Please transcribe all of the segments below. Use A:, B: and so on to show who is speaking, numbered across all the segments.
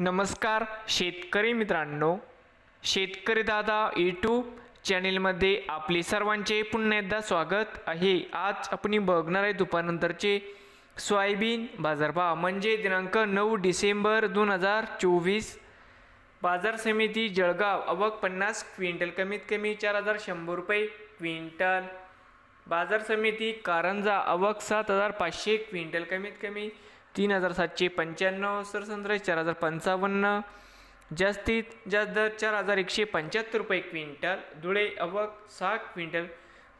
A: नमस्कार शेतकरी मित्रांनो शेतकरी दादा यूट्यूब चॅनेलमध्ये आपले सर्वांचे पुन्हा एकदा स्वागत आहे. आज आपण बघणार आहे दुपारनंतरचे सोयाबीन बाजारभाव म्हणजे दिनांक नऊ डिसेंबर दोन हजार चोवीस. बाजार समिती जळगाव अवक पन्नास क्विंटल कमीत कमी चार हजार शंभर रुपये क्विंटल. बाजार समिती कारंजा अवक सात हजार पाचशे क्विंटल कमीत कमी तीन हजार सातशे पंच्याण्णव सरसंद्र चार हजार पंचावन्न जास्तीत जास्त दर चार हजार एकशे पंच्याहत्तर रुपये क्विंटल धुळे अवक सहा क्विंटल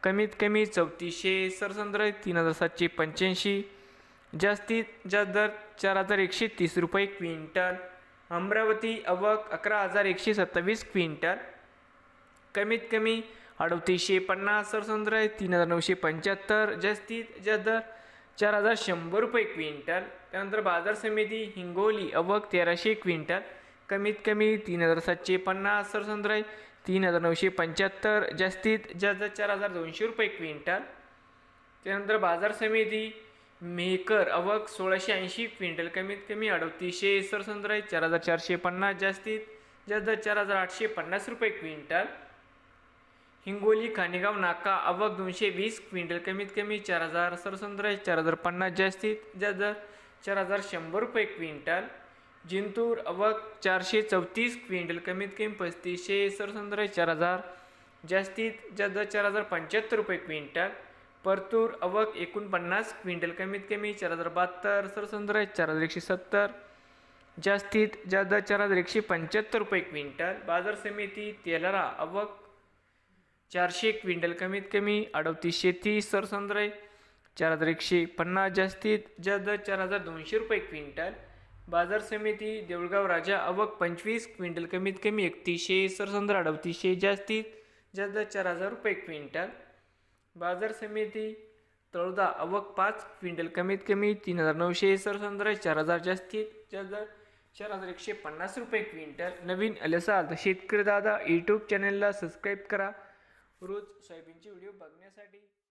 A: कमीत कमी चौतीसशे सरसंद्र तीन हजार सातशे पंच्याऐंशी जास्तीत जास्त दर चार हजार एकशे तीस रुपये क्विंटल अमरावती अवक अकरा हजार एकशे सत्तावीस क्विंटल कमीत कमी अडतीसशे पन्नास सरसंद्र तीन हजार नऊशे पंच्याहत्तर जास्तीत जास्त दर चार हजार शंभर रुपये क्विंटल त्यानंतर बाजार समिती हिंगोली अवक तेराशे क्विंटल कमीत कमी तीन हजार सातशे पन्नास सरसंद्र तीन हजार नऊशे पंच्याहत्तर जास्तीत जास्त चार हजार दोनशे रुपये क्विंटल. त्यानंतर बाजार समिती मेहकर अवक सोळाशे ऐंशी क्विंटल कमीत कमी अडतीसशे सरसंद्र चार हजार चारशे पन्नास जास्तीत जास्त चार हजार आठशे पन्नास रुपये क्विंटल. हिंगोली खानेगाव नाका अवक दोनशे वीस क्विंटल कमीत कमी चार हजार सरसंद्र चार हजार पन्नास जास्तीत जास्त चार हजार शंभर रुपये क्विंटल. जिंतूर अवक चारशे चौतीस क्विंटल. कमीत कमी पस्तीसशे सरसंद्र चार हजार. जास्तीत जास्त चार हजार पंच्याहत्तर रुपये क्विंटल. परतूर अवक एकोणपन्नास क्विंटल. कमीत कमी चार हजार बहात्तर सरसंद्र चार हजार एकशे सत्तर. जास्तीत जास्त चार हजार एकशे पंच्याहत्तर रुपये क्विंटल. बाजार समिती तेलारा अवक चारशे क्विंटल. कमीत कमी अडतीसशे तीस सरसंद्र चार हजार एकशे पन्नास जास्तीत जास्त दर चार हजार दोनशे रुपये क्विंटल. बाजार समिती देऊळगाव राजा अवक पंचवीस क्विंटल कमीत कमी एकतीसशे सरसंद्र अडतीसशे जास्तीत जास्त दर चार हजार रुपये क्विंटल. बाजार समिती तळोदा अवक पाच क्विंटल कमीत कमी तीन हजार नऊशे सरसंद्र चार हजार जास्तीत जास्त चार हजार एकशे पन्नास रुपये क्विंटल. नवीन आले असाल तर शेतकरी दादा यूट्यूब चॅनलला सबस्क्राईब करा. रोज सोयाबीनचे व्हिडिओ बघण्यासाठी